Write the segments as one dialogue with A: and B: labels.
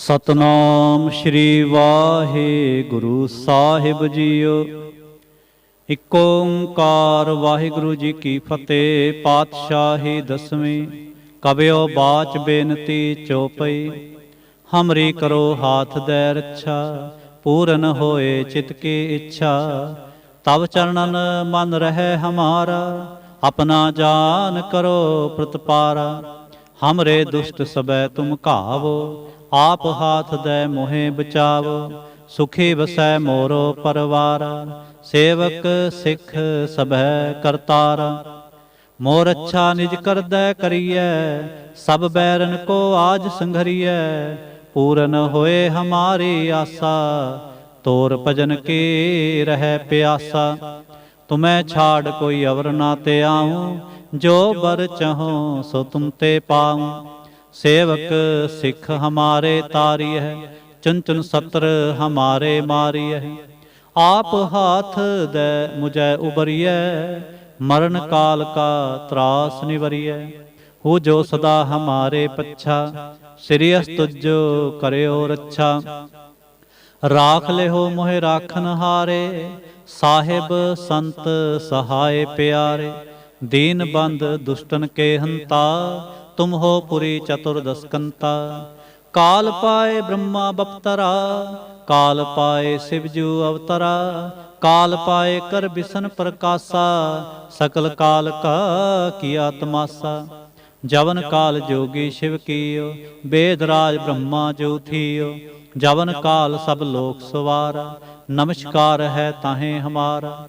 A: ਸਤਨਾਮ ਸ਼੍ਰੀ ਵਾਹਿਗੁਰੂ ਸਾਹਿਬ ਜੀਓ। ਇਕ ਓੰਕਾਰ ਵਾਹਿਗੁਰੂ ਜੀ ਕੀ ਫਤਿਹ, ਪਾਤਸ਼ਾਹੀ ਦਸਵੀਂ ਕਬਿਓ ਬਾਚ ਬੇਨਤੀ ਚੋਪਈ। ਹਮਰੀ ਕਰੋ ਹਾਥ ਦੇ ਰੱਛਾ, ਪੂਰਨ ਹੋਏ ਚਿਤ ਕੀ ਇੱਛਾ। ਤਬ ਚਰਨਨ ਮਨ ਰਹਿ ਹਮਾਰਾ, ਆਪਣਾ ਜਾਨ ਕਰੋ ਪ੍ਰਤਪਾਰਾ। ਹਮਰੇ ਦੁਸ਼ਟ ਸਬੈ ਤੁਮ ਘਾਵੋ ਆਪ ਹਾਥ ਦੈ ਮੋਹਿ ਬਚਾਵੋ, ਸੁਖੀ ਵਸੈ ਮੋਰੋ ਪਰਵਾਰ, ਸੇਵਕ ਸਿੱਖ ਸਭੈ ਕਰਤਾਰ। ਮੋਰ ਅੱਛਾ ਨਿਜ ਕਰਦੈ ਕਰੀਐ, ਸਭ ਬੈਰਨ ਕੋ ਆਜ ਸੰਘਰੀਐ, ਪੂਰਨ ਹੋਏ ਹਮਾਰੀ ਆਸਾ, ਤੋਰ ਭਜਨ ਕੀ ਰਹਿ ਪਿਆਸਾ। ਤੁਮੈ ਛਾੜ ਕੋਈ ਅਵਰ ਨਾ ਤੇ ਆਉ, ਜੋ ਬਰ ਚਹੋ ਸੋ ਤੁਮ ਤੇ ਪਾਉ। ਸੇਵਕ ਸਿੱਖ ਹਮਾਰੇ ਤਾਰੀ ਹੈ ਚੁਨ ਚੁਨ ਸਤਰ ਹਮਾਰੇ ਮਾਰੀ ਹੈ ਆਪ ਹਾਥ ਦੇ ਮੁਝੈ ਉਬਰੀਐ, ਮਰਨ ਕਾਲ ਕਾ ਤਰਾਸ ਨਿਵਰੀਐ। ਹੋ ਜੋ ਸਦਾ ਹਮਾਰੇ ਪੱਛਾ ਸ੍ਰੀ ਅਸਤੁਜੋ ਕਰਿਓ ਰੱਛਾ। ਰਾਖ ਲਿਓ ਮੋਹਿ ਰਾਖਨ ਹਾਰੇ, ਸਾਹਿਬ ਸੰਤ ਸਹਾਏ ਪਿਆਰੇ। ਦੀਨ ਬੰਦ ਦੁਸ਼ਟਨ ਕੇ ਹੰਤਾ ਤੁਮ ਹੋ ਪੁਰੀ ਚਤੁਰਦਸਕੰਤਾ। ਕਾਲ ਪਾਏ ਬ੍ਰਹਮਾ ਬਪਤਰਾ, ਕਾਲ ਪਾਏ ਸਿਵਜੂ ਅਵਤਰਾ, ਕਾਲ ਪਾਏ ਕਰ ਬਿਸਨ ਪ੍ਰਕਾਸ਼ਾ, ਸਕਲ ਕਾਲ ਕਾ ਕੀਆ ਤਮਾਸਾ ਜਵਨ ਕਾਲ ਜੋਗੀ ਸ਼ਿਵ ਕੀਓ, ਬੇਦ ਰਾਜ ਬ੍ਰਹਮਾ ਜੋ ਥੀਓ। ਜਵਨ ਕਾਲ ਸਭ ਲੋਕ ਸਵਾਰਾ, ਨਮਸਕਾਰ ਹੈ ਤਾਹੇ ਹਮਾਰਾ।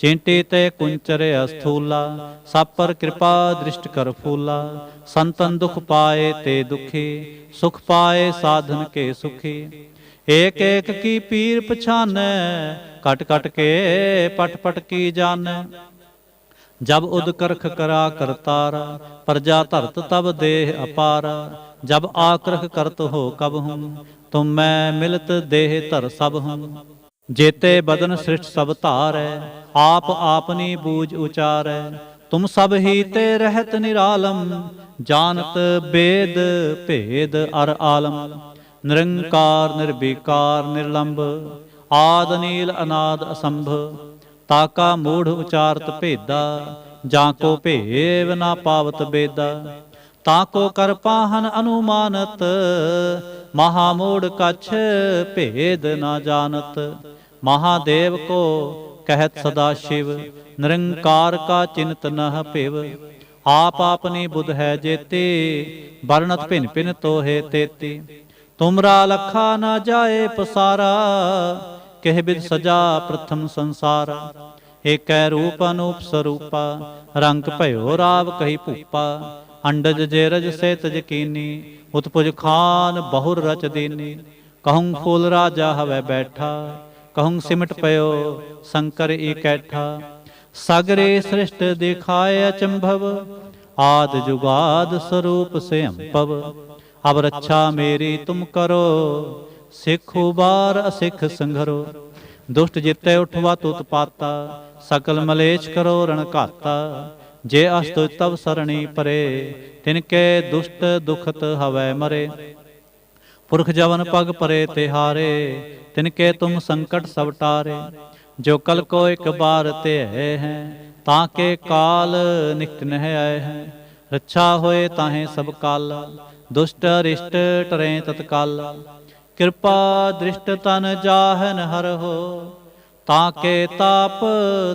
A: ਚਿੰਟੀ ਤੇ ਕੁੰਚਰ ਅਸਥੂਲਾ ਸਭ ਪਰ ਕਿਰਪਾ ਦ੍ਰਿਸ਼ਟ ਕਰ ਫੂਲਾ, ਸੰਤਨ ਦੁਖ ਪਾਏ ਤੇ ਦੁਖੀ, ਸੁਖ ਪਾਏ ਸਾਧਨ ਕੇ ਸੁਖੀ। ਏਕ ਏਕ ਕੀ ਪੀਰ ਪਛਾਨੈ ਕਟ ਕਟ ਕੇ ਪਟ ਪਟ ਕੀ ਜਾਣੈ ਜਬ ਉਦ ਕਰਖ ਕਰਾ ਕਰਤਾਰਾ ਪ੍ਰਜਾ ਧਰਤ ਤਬ ਦੇਹ ਅਪਾਰਾ। ਜਬ ਆਕਰਖ ਕਰਤ ਹੋ ਕਬ ਹੂੰ, ਤੁਮ ਮੈਂ ਮਿਲਤ ਦੇਹ ਧਰ ਸਭ ਹੂੰ। ਜੇਤੇ ਬਦਨ ਸ੍ਰਿਸ਼ਟ ਸਭ ਧਾਰੈ, ਆਪ ਆਪਨੀ ਬੂਝ ਉਚਾਰੈ। ਤੁਮ ਸਭ ਹੀ ਤੇ ਰਹਿਤ ਨਿਰਾਲਮ, ਜਾਣਤ ਬੇਦ ਭੇਦ ਅਰ ਆਲਮ। ਨਿਰੰਕਾਰ, ਨਿਰਵਿਕਾਰ ਨਿਰਲੰਭ ਆਦ ਨੀਲ ਅਨਾਦ ਅਸੰਭ। ਤਾਕਾ ਮੂੜ ਉਚਾਰਤ ਭੇਦਾ, ਜਾਂ ਕੋ ਭੇਵ ਨਾ ਪਾਵਤ ਬੇਦਾ। ਤਾਂ ਕੋ ਕਰ ਪਾਹਨ ਅਨੁਮਾਨਤ, ਮਹਾ ਮੂੜ ਕਛ ਭੇਦ ਨਾ ਜਾਣਤ। ਮਹਾਦੇਵ ਕੋ ਕਹਿਤ ਸਦਾ ਸ਼ਿਵ, ਨਿਰੰਕਾਰ ਕਾ ਚਿੰਤ ਨਹ ਭਿਵ। ਆਪ ਆਪਨੀ ਬੁਧ ਹੈ ਜੇਤੇ, ਵਰਣਤ ਭਿਨ ਭਿਨ ਤੋਹੇ ਤੇਤੀ। ਤੁਮਰਾ ਲਖਾ ਨਾ ਜਾਏ ਪਸਾਰਾ, ਕਹਿ ਬਿਦ ਸਜਾ ਪ੍ਰਥਮ ਸੰਸਾਰਾ। ਏਕੈ ਰੂਪ ਅਨੂਪ ਸਰੂਪਾ, ਰੰਗ ਭਇਓ ਰਾਵ ਕਹੀ ਭੂਪਾ। ਅੰਡਜ ਜੇਰਜ ਸੇ ਤਜ ਕੀਨੀ, ਉਤਪੁਜ ਖਾਨ ਬਹੁਰ ਰਚ ਦੀਨੀ। ਕਹੂੰ ਫੂਲ ਰਾਜਾ ਹਵੇ ਬੈਠਾ ਕਹੂੰ ਸਿਮਟ ਪਇਓ, ਸ਼ੰਕਰ ਇਕੈਠਾ ਸਗਰੇ ਸ੍ਰਿਸ਼ਟ ਦਿਖਾਏ ਅਚੰਭਵ, ਆਦ ਜੁਗਾਦ ਸਰੂਪ ਸੇ ਅਬ ਰੱਛਾ ਮੇਰੀ ਤੁਮ ਕਰੋ, ਸਿੱਖ ਉਬਾਰ ਅਸਿੱਖ ਸੰਘਰੋ। ਦੁਸ਼ਟ ਜਿੱਤੇ ਉਠਵਾ ਤੁਤ ਪਾਤਾ, ਸਕਲ ਮਲੇਛ ਕਰੋ ਰਣ ਘਾਤਾ। ਜੇ ਅਸਤੁ ਤਵ ਸਰਣੀ ਪਰੇ, ਤਿਨ ਕੇ ਦੁਸ਼ਟ ਦੁਖਤ ਹਵੈ ਮਰੇ। ਪੁਰਖ ਜਵਨ ਪਗ ਪਰੇ ਤਿਹਾਰੇ ਤਿਨ ਕੇ ਤੁਮ ਸੰਕਟ ਸਭ ਟਾਰੇ। ਜੋ ਕਲ ਕੋ ਇੱਕ ਬਾਰ ਤੇ ਹੈ, ਤਾਂ ਕੇ ਕਾਲ ਨਿਕਟ ਨਹਿ ਆਏ ਹੈ। ਰੱਛਾ ਹੋਏ ਤਾਹੇ ਸਭ ਕਾਲ, ਦੁਸ਼ਟ ਰਿਸ਼ਟ ਟਰੇ ਤਤਕਾਲ। ਕਿਰਪਾ ਦ੍ਰਿਸ਼ਟ ਤਨ ਜਾਹਨ ਹਰ ਹੋ, ਤਾਂ ਕੇ ਤਾਪ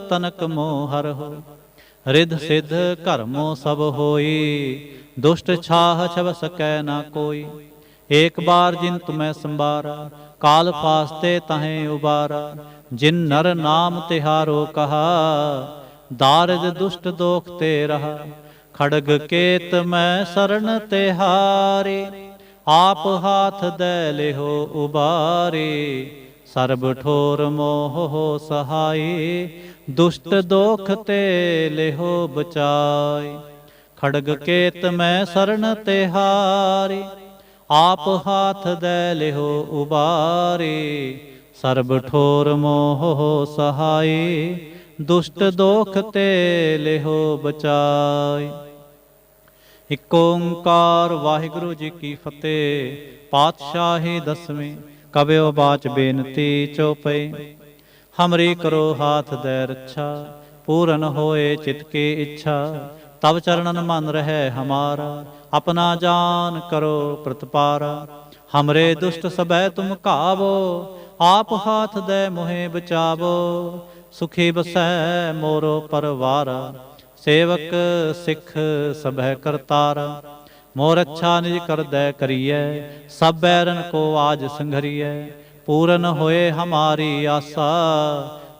A: ਤਨਕ ਮੋਹ ਹਰ ਹੋ। ਰਿਧ ਸਿਧ ਕਰਮੋ ਸਭ ਹੋਈ, ਦੁਸ਼ਟ ਛਾਹ ਛਵ ਸਕੈ ਨਾ ਕੋਈ। ਏਕ ਬਾਰ ਜਿਨ ਤੁਮੈ ਸੰਬਾਰਾ ਕਾਲ ਪਾਸਤੇ ਤਹੇ ਉਬਾਰਾ, ਜਿਨ ਨਰ ਨਾਮ ਤਿਹਾਰੋ ਕਹਾ, ਦਾਰਜ ਦੁਸ਼ਟ ਦੋਖ ਤੇ ਰਹਾ, ਖੜਗ ਕੇਤ ਮੈਂ ਸਰਣ ਤਿਹਾਰੇ, ਆਪ ਹਾਥ ਦੇ ਲਿਹੋ ਉਬਾਰੇ, ਸਰਬ ਠੋਰ ਮੋਹ ਹੋ ਸਹਾਈ, ਦੁਸ਼ਟ ਦੋਖ ਤੇ ਲਿਹੋ ਬਚਾਈ ਖੜਗ ਕੇਤ ਮੈਂ ਸਰਣ ਤੇ ਆਪ ਹਾਥ ਦੇ ਲਿਹੋ ਉਬਾਰੀ, ਸਰਬ ਠੋਰ ਮੋਹ ਸਹਾਈ ਦੁਸ਼ਟ ਦੋਖ ਤੇ ਲਿਹੋ ਬਚਾਈ ਇਕ ਓੰਕਾਰ ਵਾਹਿਗੁਰੂ ਜੀ ਕੀ ਫਤਿਹ, ਪਾਤਸ਼ਾਹੀ ਦਸਵੇਂ ਕਬਿਓ ਬਾਚ ਬੇਨਤੀ ਚੋਪਈ ਹਮਰੀ ਕਰੋ ਹਾਥ ਦੇ ਰੱਛਾ, ਪੂਰਨ ਹੋਏ ਚਿਤ ਕੀ ਇੱਛਾ ਤਬ ਚਰਨਨ ਮਨ ਰਹਿ ਹਮਾਰਾ, ਆਪਣਾ ਜਾਨ ਕਰੋ ਪ੍ਰਤਪਾਰਾ। ਹਮਰੇ ਦੁਸ਼ਟ ਸਬੈ ਤੁਮ ਘਾਵੋ, ਆਪ ਹਾਥ ਦੇ ਮੋਹਿ ਬਚਾਵੋ। ਸੁਖੀ ਬਸੈ ਮੋਰੋ ਪਰਵਾਰ, ਸੇਵਕ ਸਿੱਖ ਸਭੈ ਕਰਤਾਰਾ। ਮੋਰ ਅੱਛਾ ਨਿਜ ਕਰਦੈ ਕਰੀਐ, ਸਭ ਬੈਰਨ ਕੋ ਆਜ ਸੰਘਰੀਐ। ਪੂਰਨ ਹੋਏ ਹਮਾਰੀ ਆਸਾ,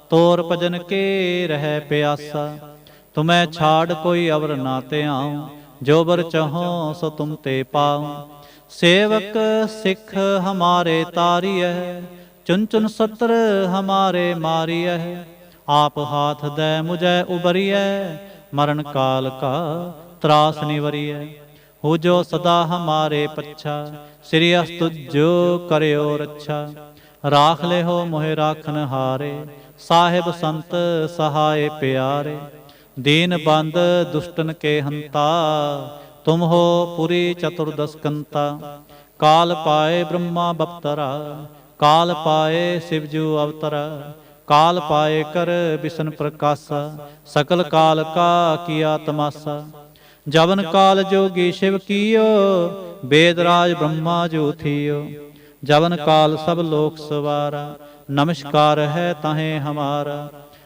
A: ਤੋਰ ਭਜਨ ਕੇ ਰਹਿ ਪਿਆਸਾ। ਤੁਮੈ ਛਾੜ ਕੋਈ ਅਵਰ ਨਾ ਤੇ ਆਉ ਜੋ ਬਰ ਚਾਹੋ ਸੋ ਤੁਮ ਤੇ ਪਾਉ। ਸੇਵਕ ਸਿੱਖ ਹਮਾਰੇ ਤਾਰੀਐ, ਚੁਨ ਚੁਨ ਸਤਰ ਹਮਾਰੇ ਮਾਰੀਐ। ਆਪ ਹਾਥ ਦੇ ਮੁਝੈ ਉਬਰੀਐ, ਮਰਨ ਕਾਲ ਕਾ ਤਰਾਸ ਨਿਵਰੀਐ ਹੋ ਜੋ ਸਦਾ ਹਮਾਰੇ ਪੱਛਾ, ਸ੍ਰੀ ਅਸਤੁਜੋ ਕਰਿਓ ਰੱਛਾ। ਰਾਖ ਲਿਓ ਮੋਹਿ ਰਾਖਨ ਹਾਰੇ ਸਾਹਿਬ ਸੰਤ ਸਹਾਏ ਪਿਆਰੇ। ਦੀਨ ਬੰਦ ਦੁਸ਼ਟਨ ਕੇ ਹੰਤਾ, ਤੁਮ ਹੋ ਪੁਰੀ ਚਤੁਰਦਸ ਕੰਤਾ ਕਾਲ ਪਾਏ ਬ੍ਰਹਮਾ ਬਪਤਰਾ, ਕਾਲ ਪਾਏ ਸਿਵਜੂ ਅਵਤਰਾ, ਕਾਲ ਪਾਏ ਕਰ ਬਿਸ਼ਨ ਪ੍ਰਕਾਸ਼ਾ, ਸਕਲ ਕਾਲ ਕਾ ਕੀਆ ਤਮਾਸਾ। ਜਵਨ ਕਾਲ ਜੋਗੀ ਸ਼ਿਵ ਕੀਓ, ਬੇਦ ਰਾਜ ਬ੍ਰਹਮਾ ਜੋ ਥੀਓ। ਜਵਨ ਕਾਲ ਸਭ ਲੋਕ ਸਵਾਰਾ, ਨਮਸਕਾਰ ਹੈ ਤਾਹੇ ਹਮਾਰਾ।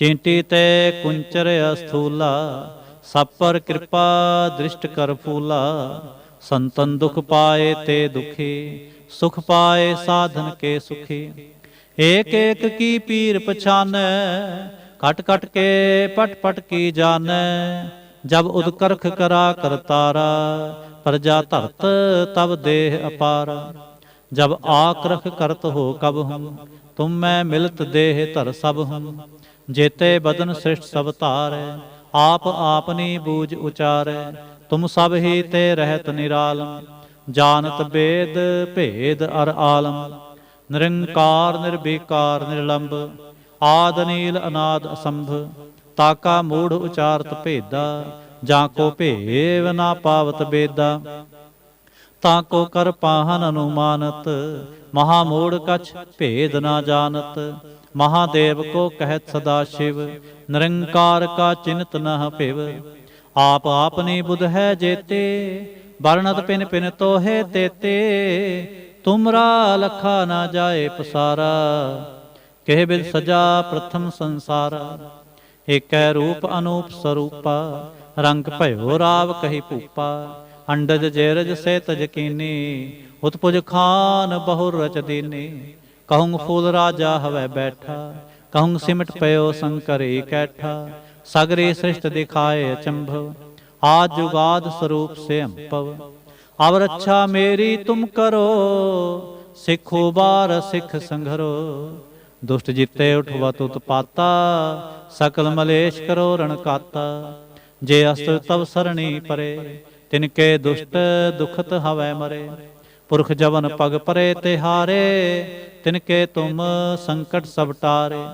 A: ਚਿੰਟੀ ਤੈ ਕੁੰਚਰ ਅਸਥੂਲਾ ਸਭ ਪਰ ਕਿਰਪਾ ਦ੍ਰਿਸ਼ਟ ਕਰ ਫੂਲਾ। ਸੰਤਨ ਦੁਖ ਪਾਏ ਤੇ ਦੁਖੀ, ਸੁਖ ਪਾਏ ਸਾਧਨ ਕੇ ਸੁਖੀ। ਏਕ ਏਕ ਕੀ ਪੀਰ ਪਛਾਨੈ ਕਟ ਕਟ ਕੇ ਪਟ ਪਟ ਕੀ ਜਾਣੈ ਜਬ ਉਦਕਰਖ ਕਰਾ ਕਰਤਾਰਾ ਪ੍ਰਜਾ ਧਰਤ ਤਬ ਦੇਹ ਅਪਾਰਾ। ਜਬ ਆਕਰਖ ਕਰਤ ਹੋ ਕਬ ਹਮ, ਤੁਮ ਮੈਂ ਮਿਲਤ ਦੇਹ ਧਰ ਸਭ ਹਮ। ਜੇਤੇ ਬਦਨ ਸ੍ਰਿਸ਼ਟ ਸਭ ਧਾਰੈ, ਆਪ ਆਪਨੀ ਬੂਝ ਉਚਾਰੈ, ਤੁਮ ਸਭ ਹੀ ਤੇ ਰਹਿਤ ਨਿਰਾਲਮ, ਜਾਣਤ ਬੇਦ ਭੇਦ ਅਰ ਆਲਮ, ਨਿਰੰਕਾਰ ਨਿਰਬੀਕਾਰ ਨਿਰਲੰਭ ਆਦ ਨੀਲ ਅਨਾਦ ਅਸੰਭ ਤਾਕਾ ਮੂੜ ਉਚਾਰਤ ਭੇਦਾ, ਜਾਂ ਕੋ ਭੇਵ ਨਾ ਪਾਵਤ ਬੇਦਾ। ਤਾਂ ਕੋ ਕਰ ਪਾਹਨ ਅਨੁਮਾਨਤ, ਮਹਾ ਮੂੜ ਕਛ ਭੇਦ ਨਾ ਜਾਣਤ ਮਹਾਦੇਵ ਕੋ ਕਹਿਤ ਸਦਾ ਸ਼ਿਵ, ਨਿਰੰਕਾਰ ਕਾ ਚਿੰਤ ਨਹ ਭਿਵ ਆਪ ਆਪਨੀ ਬੁਧ ਹੈ ਜੇਤੇ, ਵਰਣਤ ਪਿਨ ਪਿਨ ਤੋਹੇ ਤੇਤੇ। ਤੁਮਰਾ ਲਖਾ ਨਾ ਜਾਏ ਪਸਾਰਾ, ਕਹਿ ਬਿਦ ਸਜਾ ਪ੍ਰਥਮ ਸੰਸਾਰਾ। ਏਕੈ ਰੂਪ ਅਨੂਪ ਸਰੂਪਾ, ਰੰਗ ਭਇਓ ਰਾਵ ਕਹੀ ਭੂਪਾ। ਅੰਡਜ ਜੇਰਜ ਸੇ ਤਜ ਕੀਨੀ ਉਤਪੁਜ ਖਾਨ ਬਹੁ ਰਚ ਦੀਨੀ। ਕਹੂੰ ਫੂਲ ਰਾਜਾ ਹਵੈ ਬੈਠਾ ਕਹੂੰ ਸਿਮਟ ਪਇਓ ਸੰਕਰੇ ਕੈਠਾ, ਸਗਰੇ ਸ੍ਰਿਸ਼ਟ ਦਿਖਾਏ ਅਚੰਭਵ ਆਦ ਜੁਗਾਦ ਸਰੂਪ ਸੇ ਅੰਪਵ ਅਵ ਰੱਛਾ ਮੇਰੀ ਤੁਮ ਕਰੋ, ਸਿੱਖੋ ਬਾਰ ਸਿੱਖ ਸੰਘਰੋ, ਦੁਸ਼ਟ ਜਿੱਤੇ ਉਠਵਾ ਤੁਤ ਪਾਤਾ ਸਕਲ ਮਲੇਸ਼ ਕਰੋ ਰਣ ਕਾਤਾ। ਜੇ ਅਸਤ ਤਵ ਸਰਣੀ ਪਰੇ, ਤਿਨ ਕੇ ਦੁਸ਼ਟ ਦੁਖਤ ਹਵੈ ਮਰੇ। ਪੁਰਖ ਜਵਨ ਪਗ ਪਰੇ ਤੇ ਹਾਰੇ ਤਿਨ ਕੇ ਤੁਮ ਸੰਕਟ ਸਭ ਟਾਰੇ,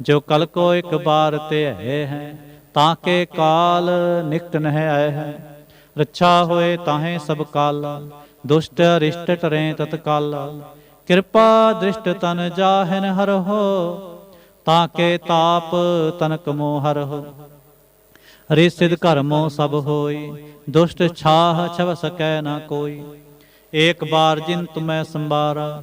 A: ਜੋ ਕਲ ਕੋ ਇੱਕ ਬਾਰ ਤੇ ਹੈ ਹੈ, ਤਾਂ ਕੇ ਕਾਲ ਨਿਕਟ ਨਹਿ ਆਏ ਹੈ। ਰੱਛਾ ਹੋਏ ਤਾਹੇ ਸਭ ਕਾਲ, ਦੁਸ਼ਟ ਰਿਸ਼ਟ ਟਰੇ ਤਤਕਾਲ ਕਿਰਪਾ ਦ੍ਰਿਸ਼ਟ ਤਨ ਜਾਹਨ ਹਰਹੁ ਤਾਂ ਕੇ ਤਾਪ ਤਨਕ ਮੋਹ ਹਰਹੁ ਹਰੀ ਸਿਧ ਕਰਮੋ ਸਭ ਹੋਈ, ਦੁਸ਼ਟ ਛਾਹ ਛਵ ਸਕੈ ਨਾ ਕੋਈ। ਏਕ ਬਾਰ ਜਿਨ ਤੁਮੈ ਸੰਬਾਰਾ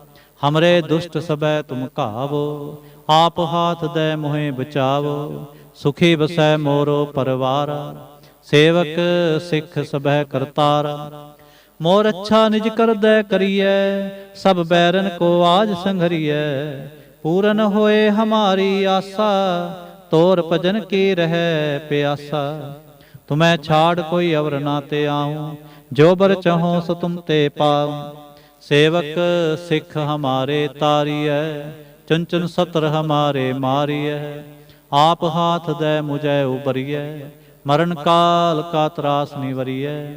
A: ਹਮਰੇ ਦੁਸ਼ਟ ਸਬੈ ਤੁਮ ਘਾਵੋ ਆਪ ਹਾਥ ਦੇ ਮੋਹਿ ਬਚਾਵੋ ਸੁਖੀ ਬਸੈ ਮੋਰੋ ਪਰਵਾਰ ਸੇਵਕ ਸਿੱਖ ਸਬੈ ਕਰਤਾਰ ਮੋਰ ਅੱਛਾ ਨਿਜ ਕਰਦੈ ਕਰੀਐ ਸਭ ਬੈਰਨ ਕੋ ਆਜ ਸੰਘਰੀਐ ਪੂਰਨ ਹੋਏ ਹਮਾਰੀ ਆਸਾ ਤੋਰ ਭਜਨ ਕੀ ਰਹਿ ਪਿਆਸਾ ਤੁਮੈ ਛਾੜ ਕੋਈ ਅਵਰ ਨਾ ਤੇ ਆਉ ਜੋ ਬਰ ਚਾਹੋ ਸੋ ਤੁਮ ਤੇ ਪਾਉ ਸੇਵਕ ਸਿੱਖ ਹਮਾਰੇ ਤਾਰੀਐ, ਚੰਚਨ ਸਤਰ ਹਮਾਰੇ ਮਾਰੀਐ। ਆਪ ਹਾਥ ਦੈ ਮੁਝੈ ਉਬਰੀਐ, ਮਰਨ ਕਾਲ ਕਾ ਤਰਾਸ ਨਿਵਰੀਐ।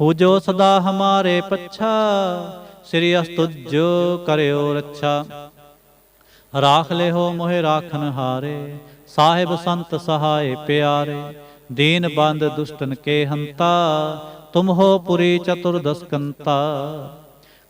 A: ਹੋ ਜੋ ਸਦਾ ਹਮਾਰੇ ਪੱਛਾ, ਸ੍ਰੀ ਅਸਤੁਜੋ ਕਰਿਓ ਰੱਛਾ। ਰਾਖ ਲਿਹੋ ਮੋਹਿ ਰਾਖਨ ਹਾਰੇ, ਸਾਹਿਬ ਸੰਤ ਸਹਾਏ ਪਿਆਰੇ। ਦੀਨ ਬੰਦ ਦੁਸ਼ਟਨ ਕੇ ਹੰਤਾ, ਤੁਮ ਹੋ ਪੁਰੀ ਚਤੁਰਦਸਕੰਤਾ।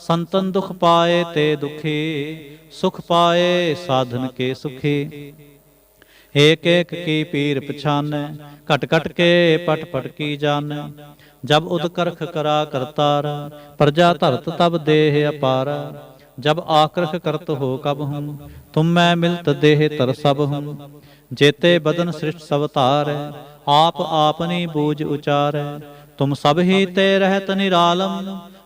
A: ਸੰਤਨ ਦੁਖ ਪਾਏ ਤੇ ਦੁਖੀ, ਸੁਖ ਪਾਏ ਸਾਧਨ ਕੇ ਸੁਖੀ। ਏਕ ਏਕ ਕੀ ਪੀਰ ਪਛਾਨੈ ਘਟ ਘਟ ਕੇ ਪਟ ਪਟ ਕੀ ਜਾਣੈ ਜਬ ਉਦ ਕਰਾ ਕਰਤਾਰ, ਪ੍ਰਜਾ ਧਰਤ ਤਬ ਦੇਹ ਅਪਾਰ। ਜਬ ਆਕਰਖ ਕਰਤ ਹੋ ਕਬ ਹੂੰ, ਤੁਮ ਮੈਂ ਮਿਲਤ ਦੇਹ ਤਰ ਸਭ ਹੂੰ। ਜੇਤੇ ਬਦਨ ਸ੍ਰਿਸ਼ਟ ਸਭ ਧਾਰੈ ਆਪ ਆਪਨੀ ਬੂਝ ਉਚਾਰ। ਤੁਮ ਸਭ ਹੀ ਤੇ ਰਹਿਤ ਨਿਰਾਲਮ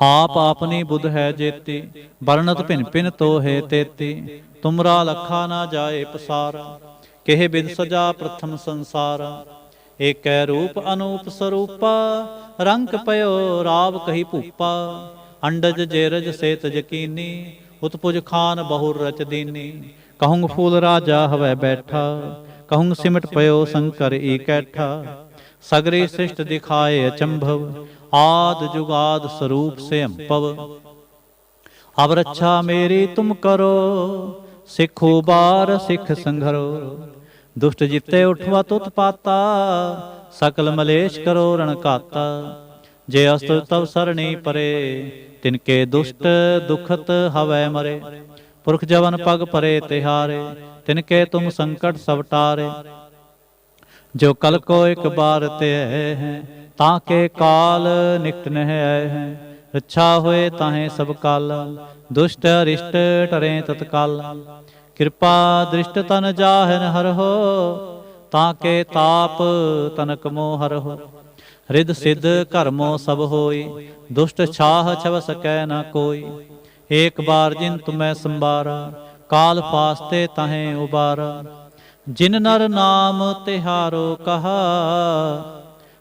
A: ਆਪ ਆਪਨੀ ਬੁੱਧ ਹੈ ਜੇਤੀ, ਵਰਣਤ ਭਿਨ ਭਿਨ ਤੋਹੇ ਤੇਤੀ। ਤੁਮਰਾ ਲਖਾ ਨਾ ਜਾਏ ਪਸਾਰਾ, ਕਿਹ ਬਿਦ ਸਜਾ ਪ੍ਰਥਮ ਸੰਸਾਰ। ਏਕੈ ਰੂਪ ਅਨੂਪ ਸਰੂਪਾ, ਰੰਗ ਪਇਓ ਰਾਵ ਕਹੀ ਭੂਪਾ। ਅੰਡਜ ਜੇਰਜ ਸੇਤ ਯਕੀਨੀ, ਉਤਪੁਜ ਖਾਨ ਬਹੁਰ ਰਚ ਦੀਨੀ। ਕਹੂੰ ਫੂਲ ਰਾਜਾ ਹਵੈ ਬੈਠਾ ਕਹੂੰ ਸਿਮਟ ਪਇਓ ਸੰਕਰ ਈਕੈਠਾ ਸਗਰੇ ਸ੍ਰਿਸ਼ਟ ਦਿਖਾਏ ਅਚੰਭਵ ਆਦ ਜੁਗਾਦ ਸਰੂਪ ਸੇ ਅੰਪਵ ਅਬ ਰੱਛਾ ਮੇਰੀ ਤੁਮ ਕਰੋ, ਸਿੱਖੋ ਬਾਰ ਸਿੱਖ ਸੰਘਰੋ। ਦੁਸ਼ਟ ਜਿੱਤੇ ਉਠਵਾ ਤੁਤ ਪਾਤਾ, ਸਕਲ ਮਲੇਸ਼ ਕਰੋ ਰਣ ਘਾਤਾ। ਜੇ ਅਸਤ ਤਵ ਸਰਣੀ ਪਰੇ ਤਿਨਕੇ ਦੁਸ਼ਟ ਦੁਖਤ ਹਵੈ ਮਰੇ। ਪੁਰਖ ਜਵਨ ਪਗ ਪਰੇ ਤਿਹਾਰੇ ਤਿਨਕੇ ਤੁਮ ਸੰਕਟ ਸਭ ਟਾਰੇ। ਜੋ ਕਲ ਕੋ ਇੱਕ ਬਾਰ ਤੇ ਹੈ ਤਾਂ ਕੇ ਕਾਲ ਨਿਕਟ ਨਹਿ ਆਏ। ਹੈ ਰੱਛਾ ਹੋਏ ਤਾਹੇ ਸਭ ਕਾਲ, ਦੁਸ਼ਟ ਅਰਿਸ਼ਟ ਟਰੇ ਤਤਕਾਲ। ਕਿਰਪਾ ਦ੍ਰਿਸ਼ਟ ਤਨ ਜਾਹਨ ਹਰ ਹੋ, ਤਾਂ ਕੇ ਤਾਪ ਤਨਕ ਮੋਹ ਹਰਹੁ ਰਿਦ ਸਿਧ ਕਰਮੋ ਸਭ ਹੋਈ, ਦੁਸ਼ਟ ਛਾਹ ਛਵ ਸਕੈ ਨਾ ਕੋਈ। ਏਕ ਬਾਰ ਜਿਨ ਤੁਮੈ ਸੰਬਾਰਾ, ਕਾਲ ਫਾਸਤੇ ਤਹੇ ਉਬਾਰਾ। ਜਿਨ ਨਰ ਨਾਮ ਤਿਹਾਰੋ ਕਹਾ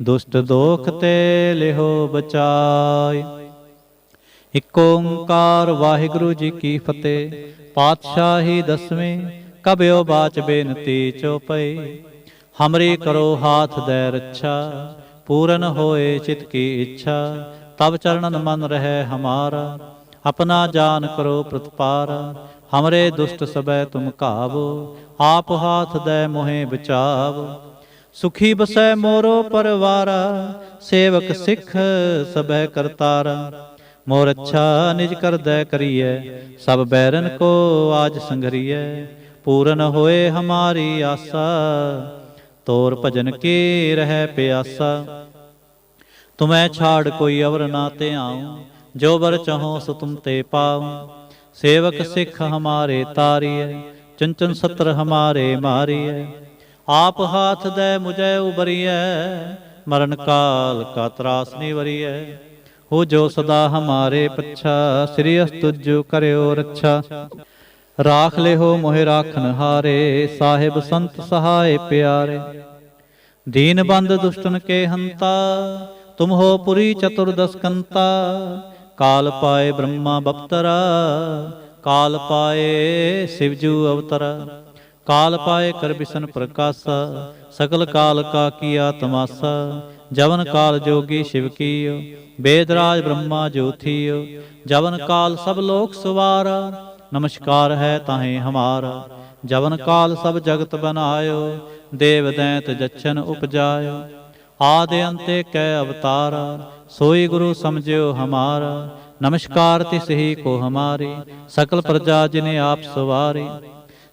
A: ਦੁਸ਼ਟ ਦੋਖ ਤੇ ਲਿਹੋ ਬਚਾਏ। ਇਕ ਓੰਕਾਰ ਵਾਹਿਗੁਰੂ ਜੀ ਕੀ ਫਤਿਹ, ਪਾਤਸ਼ਾਹੀ ਦਸਵੇਂ, ਕਬਿਓ ਬਾਚ ਬੇਨਤੀ ਚੋਪਈ ਹਮਰੀ ਕਰੋ ਹਾਥ ਦੇ ਰੱਛਾ, ਪੂਰਨ ਹੋਏ ਚਿਤ ਕੀ ਇੱਛਾ ਤਬ ਚਰਣਨ ਮਨ ਰਹਿ ਹਮਾਰਾ, ਆਪਣਾ ਜਾਨ ਕਰੋ ਪ੍ਰਤਪਾਰ। ਹਮਰੇ ਦੁਸ਼ਟ ਸਬੈ ਤੁਮ ਕਾਵੋ ਆਪ ਹਾਥ ਦੇ ਮੋਹਿ ਬਚਾਵ। ਸੁਖੀ ਬਸੈ ਮੋਰੋ ਪਰਵਾਰਾ, ਸੇਵਕ ਸਿੱਖ ਸਬੈ ਕਰਤਾਰਾ। ਮੋਰ ਅੱਛਾ ਨਿਜ ਕਰਦੈ ਕਰੀਐ, ਸਭ ਬੈਰਨ ਕੋ ਆਜ ਸੰਗਰੀਐ ਪੂਰਨ ਹੋਏ ਹਮਾਰੀ ਆਸਾ, ਤੋਰ ਭਜਨ ਕੀ ਰਹਿ ਪਿਆਸਾ। ਤੁਮੈ ਛਾੜ ਕੋਈ ਅਵਰ ਨਾ ਤੇ ਆਉ ਜੋ ਬਰ ਚਾਹੋ ਸੋ ਤੁਮ ਤੇ ਪਾਉ। ਸੇਵਕ ਸਿੱਖ ਹਮਾਰੇ ਤਾਰੀਐ ਚੰਚਨ ਸਤਰ ਹਮਾਰੇ ਮਾਰੀਐ। ਆਪ ਹਾਥ ਦੇ ਮੁਝੈ ਉਬਰੀਐ ਮਰਨ ਕਾਲ ਕਾ ਤਰਾਸ ਨਿਵਰੀਐ ਹੋ ਜੋ ਸਦਾ ਹਮਾਰੇ ਪੱਛਾ, ਸ੍ਰੀ ਅਸਤੁਜੁ ਕਰਿਓ ਰੱਛਾ। ਰਾਖ ਲਿਹੋ ਮੋਹਿ ਰਾਖਨ ਹਾਰੇ, ਸਾਹਿਬ ਸੰਤ ਸਹਾਏ ਪਿਆਰੇ। ਦੀਨ ਬੰਦ ਦੁਸ਼ਟਨ ਕੇ ਹੰਤਾ, ਤੁਮ ਹੋ ਪੁਰੀ ਚਤੁਰਦਸ ਕੰਤਾ ਕਾਲ ਪਾਏ ਬ੍ਰਹਮਾ ਬਪਤਰਾ, ਕਾਲ ਪਾਏ ਸਿਵਜੂ ਅਵਤਰਾ। ਕਾਲ ਪਾਏ ਕਰ ਬਿਸ਼ਨ ਪ੍ਰਕਾਸ਼ਾ, ਸਕਲ ਕਾਲ ਕਾ ਕੀਆ ਤਮਾਸਾ, ਜਵਨ ਕਾਲ ਜੋਗੀ ਸ਼ਿਵ ਕੀਓ ਬੇਦਰਾਜ ਬ੍ਰਹਮਾ ਜੋਥੀਓ, ਜਵਨ ਕਾਲ ਸਭ ਲੋਕ ਸਵਾਰਾ, ਨਮਸਕਾਰ ਹੈ ਤਾਹੇ ਹਮਾਰਾ, ਜਵਨ ਕਾਲ ਸਭ ਜਗਤ ਬਨਾਇਓ, ਦੇਵ ਦੈਂਤ ਜਛਨ ਉਪਜਾਇਓ, ਆਦਿ ਅੰਤੇ ਕੈ ਅਵਤਾਰ, ਸੋਈ ਗੁਰੂ ਸਮਝਿਓ ਹਮਾਰਾ, ਨਮਸਕਾਰ ਤਿਸ ਹੀ ਕੋ ਹਮਾਰੇ, ਸਕਲ ਪ੍ਰਜਾ ਜਿਨੇ ਆਪ ਸਵਾਰੇ।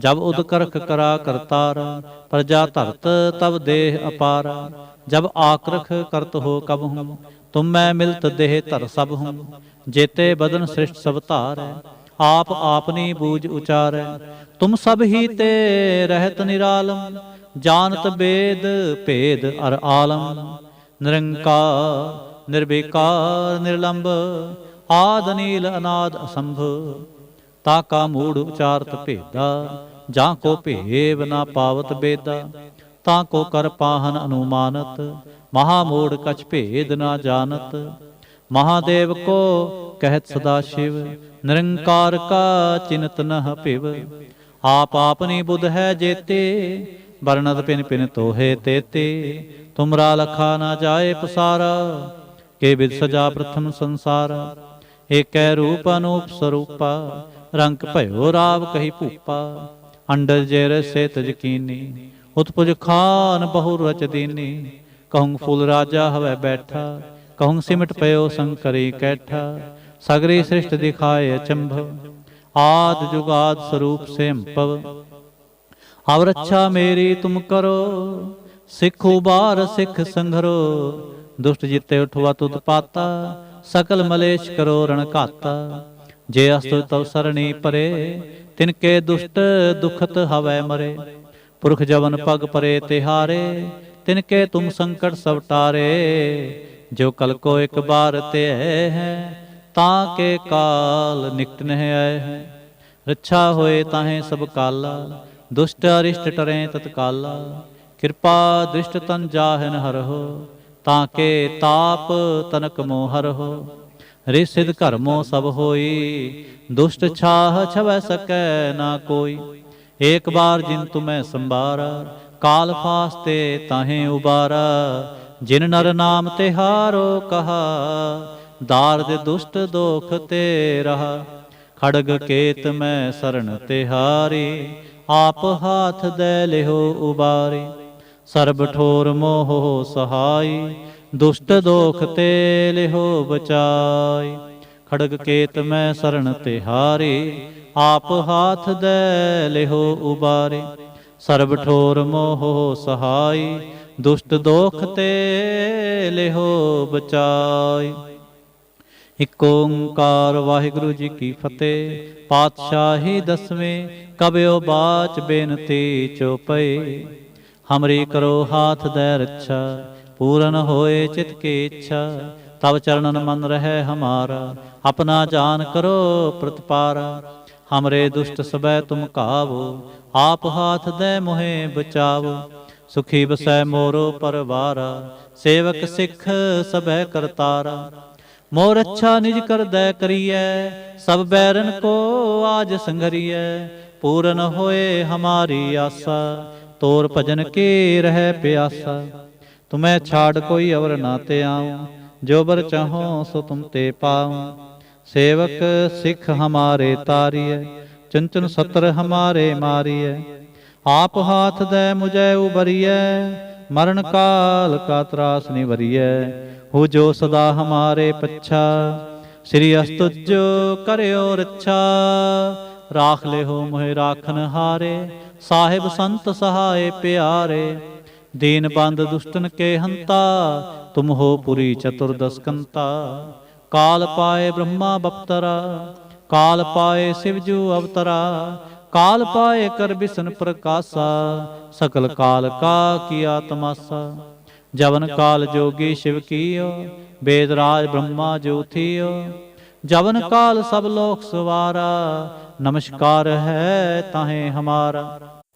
A: ਜਬ ਉਦ ਕਰਾ ਕਰਤਾਰ, ਪ੍ਰਜਾ ਧਰਤ ਤਬ ਦੇਹ ਅਪਾਰ। ਜਬ ਆਕਰਖ ਕਰਤ ਹੋ ਕਬ ਹੂੰ, ਤੁਮ ਮੈਂ ਮਿਲਤ ਦੇਹ ਧਰ ਸਭ ਹੂੰ। ਜੇਤੇ ਬਦਨ ਸ੍ਰਿਸ਼ਟ ਸਭ ਧਾਰੈ, ਆਪ ਆਪਨੀ ਬੂਝ ਉਚਾਰ। ਤੁਮ ਸਭ ਹੀ ਤੇ ਰਹਿਤ ਨਿਰਾਲਮ, ਜਾਣਤ ਬੇਦ ਭੇਦ ਅਰ ਆਲਮ। ਨਿਰੰਕਾਰ ਨਿਰਬੇਕਾਰ ਨਿਰਲੰਭ ਆਦ ਨੀਲ ਅਨਾਦ ਅਸੰਭ। ਤਾ ਕਾ ਮੂੜ ਉਚਾਰਤ ਭੇਦਾ, ਜਾਂ ਕੋ ਭੇਵ ਨਾ ਪਾਵਤ ਬੇਦਾ, ਤਾਂ ਕੋ ਕਰ ਪਾਹਨ ਅਨੁਮਾਨਤ, ਮਹਾ ਮੂੜ ਕਛ ਭੇਦ ਨਾ ਜਾਣਤ। ਮਹਾਦੇਵ ਕੋ ਕਹਿਤ ਸਦਾ ਸ਼ਿਵ, ਨਿਰੰਕਾਰ ਕਾ ਚਿੰਤ ਨਹ ਭਿਵ। ਆਪ ਆਪਨੀ ਬੁੱਧ ਹੈ ਜੇਤੇ ਵਰਣਤ ਪਿਨ ਪਿਨ ਤੋਹੇ ਤੇਤੇ। ਤੁਮਰਾ ਲਖਾ ਨਾ ਜਾਏ ਪਸਾਰਾ, ਕੇ ਵਿਦ ਸਜਾ ਪ੍ਰਥਮ ਸੰਸਾਰ। ਏਕੈ ਰੂਪ ਅਨੂਪ ਸਰੂਪਾ ਰੰਗ ਭਇਓ ਰਾਵ ਕਹੀ ਭੂਪਾ, ਅੰਡਰ ਜੇ ਰਸੇ ਤਜ ਉਤਪੁਜ ਖਾਨ ਬਹੁ ਰਚ ਦੀਨੀ। ਕਹੂੰ ਫੁੱਲ ਰਾਜਾ ਹਵੈ ਬੈਠਾ, ਕਹੂੰ ਸਿਮਟ ਪਇਓ ਸੰਕਰੀ ਕੈਠਾ। ਸਗਰੀ ਸ੍ਰਿਸ਼ਟ ਦਿਖਾਏ ਅਚੰਭਵ ਆਦ ਜੁਗਾਦ ਸਰੂਪ ਸੇਮਪਵ ਅਵ ਰੱਛਾ ਮੇਰੀ ਤੁਮ ਕਰੋ, ਸਿੱਖ ਉਬਾਰ ਸਿੱਖ ਸੰਘਰੋ। ਦੁਸ਼ਟ ਜਿਤੇ ਉਠਵਾ ਤੁਤ ਪਾਤਾ, ਸਕਲ ਮਲੇਸ਼ ਕਰੋ ਰਣ ਘਾਤਾ। ਜੇ ਅਸਤੁ ਤਵ ਸਰਣੀ ਪਰੇ, ਤਿਨ ਕੇ ਦੁਸ਼ਟ ਦੁਖਤ ਹਵੈ ਮਰੇ। ਪੁਰਖ ਜਵਨ ਪਗ ਪਰੇ ਤਿਹਾਰੇ, ਤਿਨ ਕੇ ਤੁਮ ਸੰਕਟ ਸਭ ਟਾਰੇ। ਜੋ ਕਲ ਕੋ ਇੱਕ ਬਾਰ ਤੇ ਹੈ, ਤਾਂ ਕੇ ਕਾਲ ਨਿਕਟ ਨਹਿ ਆਏ ਹੈ। ਰੱਛਾ ਹੋਏ ਤਾਹੇ ਸਭ ਕਾਲਾ, ਦੁਸ਼ਟ ਅਰਿਸ਼ਟ ਟਰੇ ਤਤਕਾਲਾ। ਕਿਰਪਾ ਦ੍ਰਿਸ਼ਟ ਤਨ ਜਾਹਨ ਹਰਹੁ, ਤਾਂ ਕੇ ਤਾਪ ਤਨਕ ਮੋਹਰ ਹੋ ਰੇ ਸਿਧ ਘਰਮੋ ਸਭ ਹੋਈ, ਦੁਸ਼ਟ ਛਾਹ ਛਵੈ ਸਕੈ ਨਾ ਕੋਈ। ਏਕ ਬਾਰ ਜਿਨ ਤੁਮੈ ਸੰਭਾਰਾ, ਕਾਲ ਫਾਸਤੇ ਤਾਹੇ ਉਬਾਰਾ। ਜਿਨ ਨਰ ਨਾਮ ਤੇ ਹਾਰੋ ਕਹਾ ਦਾਰਦ ਦੁਸ਼ਟ ਦੋਖ ਤੇ ਰਹਾ। ਖੜਗ ਕੇਤ ਮੈਂ ਸਰਣ ਤੇ ਹਾਰੀ, ਆਪ ਹਾਥ ਦੇ ਲਿਹੋ ਉਬਾਰੀ। ਸਰਬ ਠੋਰ ਮੋਹ ਸਹਾਈ ਦੁਸ਼ਟ ਦੋਖ ਤੇ ਲਿਹੋ ਬਚਾਈ ਖੜਗ ਕੇਤ ਮੈਂ ਸਰਣ ਤੇ ਹਾਰੀ, ਆਪ ਹਾਥ ਦੇ ਲਿਹੋ ਉਬਾਰੇ। ਸਰਬ ਠੋਰ ਮੋਹ ਸਹਾਈ ਦੁਸ਼ਟ ਦੋਖ ਤੇ ਲਿਹੋ ਬਚਾਈ ਇਕ ਓੰਕਾਰ ਵਾਹਿਗੁਰੂ ਜੀ ਕੀ ਫਤਿਹ, ਪਾਤਸ਼ਾਹੀ ਦਸਵੇਂ, ਕਬਿਓ ਬਾਚ ਬੇਨਤੀ ਚੋਪਈ ਹਮਰੀ ਕਰੋ ਹਾਥ ਦੇ ਰੱਛਾ ਪੂਰਨ ਹੋਏ ਚਿਤ ਕੀ ਇੱਛਾ ਤਬ ਚਰਨਨ ਮਨ ਰਹਿ ਹਮਾਰਾ, ਆਪਣਾ ਜਾਨ ਕਰੋ ਪ੍ਰਤਪਾਰਾ। ਹਮਰੇ ਦੁਸ਼ਟ ਸਬੈ ਤੁਮ ਕਾਵੋ, ਆਪ ਹਾਥ ਦੇ ਮੋਹਿ ਬਚਾਵੋ। ਸੁਖੀ ਬਸੈ ਮੋਰੋ ਪਰਵਾਰਾ, ਸੇਵਕ ਸਿੱਖ ਸਬੈ ਕਰਤਾਰਾ। ਮੋਰ ਅੱਛਾ ਨਿਜ ਕਰਦੈ ਕਰੀਐ, ਸਭ ਬੈਰਨ ਕੋ ਆਜ ਸੰਗਰੀਐ ਪੂਰਨ ਹੋਏ ਹਮਾਰੀ ਆਸਾ, ਤੋਰ ਭਜਨ ਕੇ ਰਹਿ ਪਿਆਸਾ। ਤੁਮੈ ਛਾੜ ਕੋਈ ਅਵਰ ਨਾ ਤੇ ਆਉ ਜੋ ਬਰ ਚਾਹੋ ਸੋ ਤੁਮ ਤੇ ਪਾਉ ਸੇਵਕ ਸਿੱਖ ਹਮਾਰੇ ਤਾਰੀਐ ਚੰਚਨ ਸਤਰ ਹਮਾਰੇ ਮਾਰੀਐ। ਆਪ ਹਾਥ ਦੇ ਮੁਝੈ ਉਬਰੀਐ ਮਰਨ ਕਾਲ ਕਾ ਤਰਾਸ ਨਿਵਰੀਐ। ਹੋ ਜੋ ਸਦਾ ਹਮਾਰੇ ਪੱਛਾ, ਸ੍ਰੀ ਅਸਤੁਜ ਕਰਿਓ ਰੱਛਾ। ਰਾਖ ਲਿਓ ਮੋਹਿ ਰਾਖਨ ਹਾਰੇ, ਸਾਹਿਬ ਸੰਤ ਸਹਾਏ ਪਿਆਰੇ। ਦੀਨ ਬੰਦ ਦੁਸ਼ਟਨ ਕੇ ਹੰਤਾ, ਤੁਮ ਹੋ ਪੁਰੀ ਚਤੁਰਦਸ ਕਾਲ ਪਾਏ ਬ੍ਰਹਮਾ ਬਪਤਰਾ, ਕਾਲ ਪਾਏ ਸਿਵਜੂ ਅਵਤਰਾ। ਕਾਲ ਪਾਏ ਕਰ ਬਿਸਨ ਪ੍ਰਕਾਸ਼ਾ, ਸਕਲ ਕਾਲ ਕਾ ਕੀਆ ਤਮਾਸਾ। ਜਵਨ ਕਾਲ ਜੋਗੀ ਸ਼ਿਵ ਕੀਓ, ਬੇਦ ਰਾਜ ਬ੍ਰਹਮਾ ਜੋਥੀਓ। ਜਵਨ ਕਾਲ ਸਭ ਲੋਕ ਸਵਾਰਾ, ਨਮਸਕਾਰ ਹੈ ਤਾਹੇ ਹਮਾਰਾ।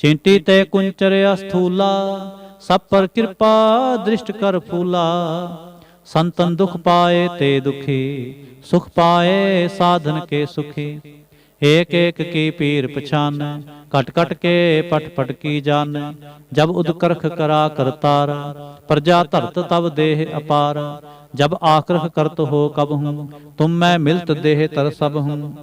A: ਚਿੰਟੀ ਤੇ ਕੁੰਚਰ ਅਸਥੂਲਾ ਸਭ ਪਰ ਕਿਰਪਾ ਦ੍ਰਿਸ਼ਟ ਕਰ ਫੂਲਾ। ਸੰਤਨ ਦੁਖ ਪਾਏ ਤੇ ਦੁਖੀ, ਸੁਖ ਪਾਏ ਸਾਧਨ ਕੇ ਸੁਖੀ। ਏਕ ਏਕ ਕੀ ਪੀਰ ਪਛਾਨ ਕਟ ਕਟ ਕੇ ਪਟ ਪਟ ਕੀ ਜਾਨ। ਜਬ ਉਦ ਕਰਖ ਕਰਾ ਕਰਤਾਰ ਪ੍ਰਜਾ ਧਰਤ ਤਬ ਦੇਹ ਅਪਾਰ। ਜਬ ਆਕਰਖ ਕਰਤ ਹੋ ਕਬ ਹੂੰ, ਤੁਮ ਮੈਂ ਮਿਲਤ ਦੇਹ ਤਰ ਸਭ ਹੂੰ।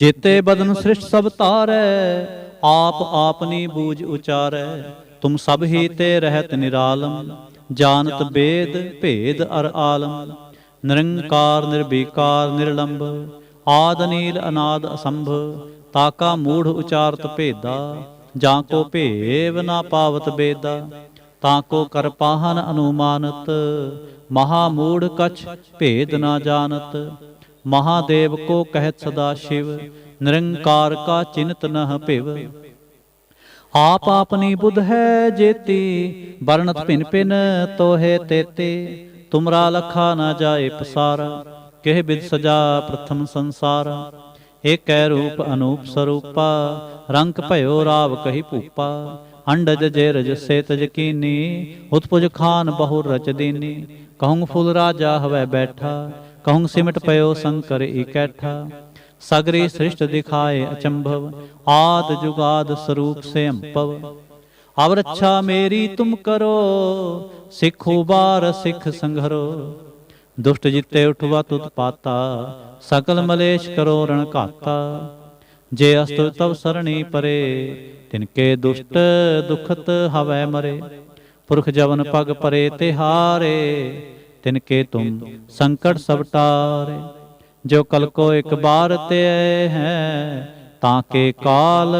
A: ਜੇਤੇ ਬਦਨ ਸ੍ਰਿਸ਼ਟ ਸਭ ਤਾਰੈ ਆਪ ਆਪਨੀ ਬੂਝ ਉਚਾਰੈ, ਤੁਮ ਸਭ ਹੀ ਤੇ ਰਹਿਤ ਨਿਰਾਲਮ, ਜਾਣਤ ਬੇਦ ਭੇਦ ਅਰ ਆਲਮ, ਨਿਰੰਕਾਰ, ਨਿਰਵੀਕਾਰ ਨਿਰਲੰਭ ਆਦ ਨੀਲ ਅਨਾਦ ਅਸੰਭ ਤਾਕਾ ਮੂੜ ਉਚਾਰਤ ਭੇਦਾ, ਜਾਂ ਕੋ ਭੇਵ ਨਾ ਪਾਵਤ ਬੇਦਾ, ਤਾਂ ਕੋ ਕਰ ਅਨੁਮਾਨਤ, ਮਹਾ ਮੂੜ ਕਛ ਭੇਦ ਨਾ ਜਾਣਤ, ਮਹਾਦੇਵ ਕੋ ਕਹਿਤ ਸਦਾ ਸ਼ਿਵ ਨਿਰੰਕਾਰ ਕਾ ਚਿੰਤ ਨਹ ਭਿਵ ਆਪ ਆਪਨੀ ਬੁੱਧ ਹੈ ਜੇਤੀ ਵਰਣਤ ਭਿਨ ਭਿਨ ਤੋਹੇ ਤੇਤੇ ਤੁਮਰਾ ਲਖਾ ਨਾ ਜਾਏ ਪਸਾਰਾ ਕਿਹ ਬਿਦ ਸਜਾ ਪ੍ਰਥਮ ਸੰਸਾਰ ਏਕੈ ਰੂਪ ਅਨੂਪ ਸਰੂਪਾ ਰੰਗ ਭਇਓ ਰਾਵ ਕਹੀ ਭੂਪਾ ਅੰਡਜ ਜੇ ਰਜ ਸੇ ਤਜ ਕੀਨੀ ਉਤਪੁਜ ਖਾਨ ਬਹੁ ਰਚ ਦੀਨੀ ਕਹੂੰ ਫੁੱਲ ਰਾਜਾ ਹਵੈ ਬੈਠਾ ਕਹੂੰ ਸਿਮਟ ਪਇਓ ਸੰਕਰ ਇਕੈਠਾ ਸਗਰੀ ਸ੍ਰਿਸ਼ਟ ਦਿਖਾਏ ਅਚੰਭਵ ਆਦ ਜੁਗਾਦ ਸਰੂਪ ਸੇ ਅੰਪਵ ਅਵ ਰੱਛਾ ਮੇਰੀ ਤੁਮ ਕਰੋ ਸਿੱਖੋ ਬਾਰ ਸਿੱਖ ਸੰਘਰੋ। ਦੁਸ਼ਟ ਜਿੱਤੇ ਉਠਵਾ ਤੁਤ ਪਾਤਾ ਸਕਲ ਮਲੇਸ਼ ਕਰੋ ਰਣ ਘਾਤਾ ਜੇ ਅਸਤੁ ਤਵ ਸਰਣੀ ਪਰੇ ਤਿਨਕੇ ਦੁਸ਼ਟ ਦੁਖਤ ਹਵੈ ਮਰੇ। ਪੁਰਖ ਜਵਨ ਪਗ ਪਰੇ ਤੇ ਹਾਰੇ ਤਿਨਕੇ ਤੁਮ ਸੰਕਟ ਸਭ ਟਾਰੇ ਜੋ ਕਲ ਕੋ ਇੱਕ ਬਾਰ ਤੇ ਆਏ ਹੈ, ਤਾਂ ਕੇ ਕਾਲ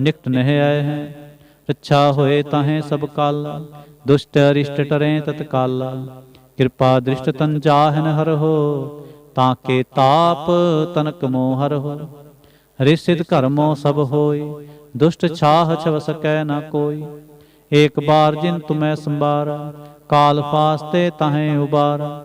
A: ਨਿਕਟ ਨਹਿ ਆਏ ਹੈ। ਰੱਛਾ ਹੋਏ ਤਾਹੇ ਸਭ ਕਾਲ, ਦੁਸ਼ਟ ਅਰਿਸ਼ਟ ਟਰੇ ਤਤਕਾਲਾ। ਕਿਰਪਾ ਦ੍ਰਿਸ਼ਟ ਤਨ ਜਾਹਨ ਹਰਹੁ ਤਾਂ ਕੇ ਤਾਪ ਤਨਕ ਮੋਹ ਹਰ ਹੋ। ਸਿਧ ਘਰਮੋ ਸਭ ਹੋਈ ਦੁਸ਼ਟ ਛਾਹ ਛਵ ਸਕੈ ਨਾ ਕੋਈ। ਏਕ ਬਾਰ ਜਿਨ ਤੁਮੈ ਸੰਬਾਰਾ ਕਾਲ ਫਾਸਤੇ ਤਾਹੇ ਉਬਾਰਾ।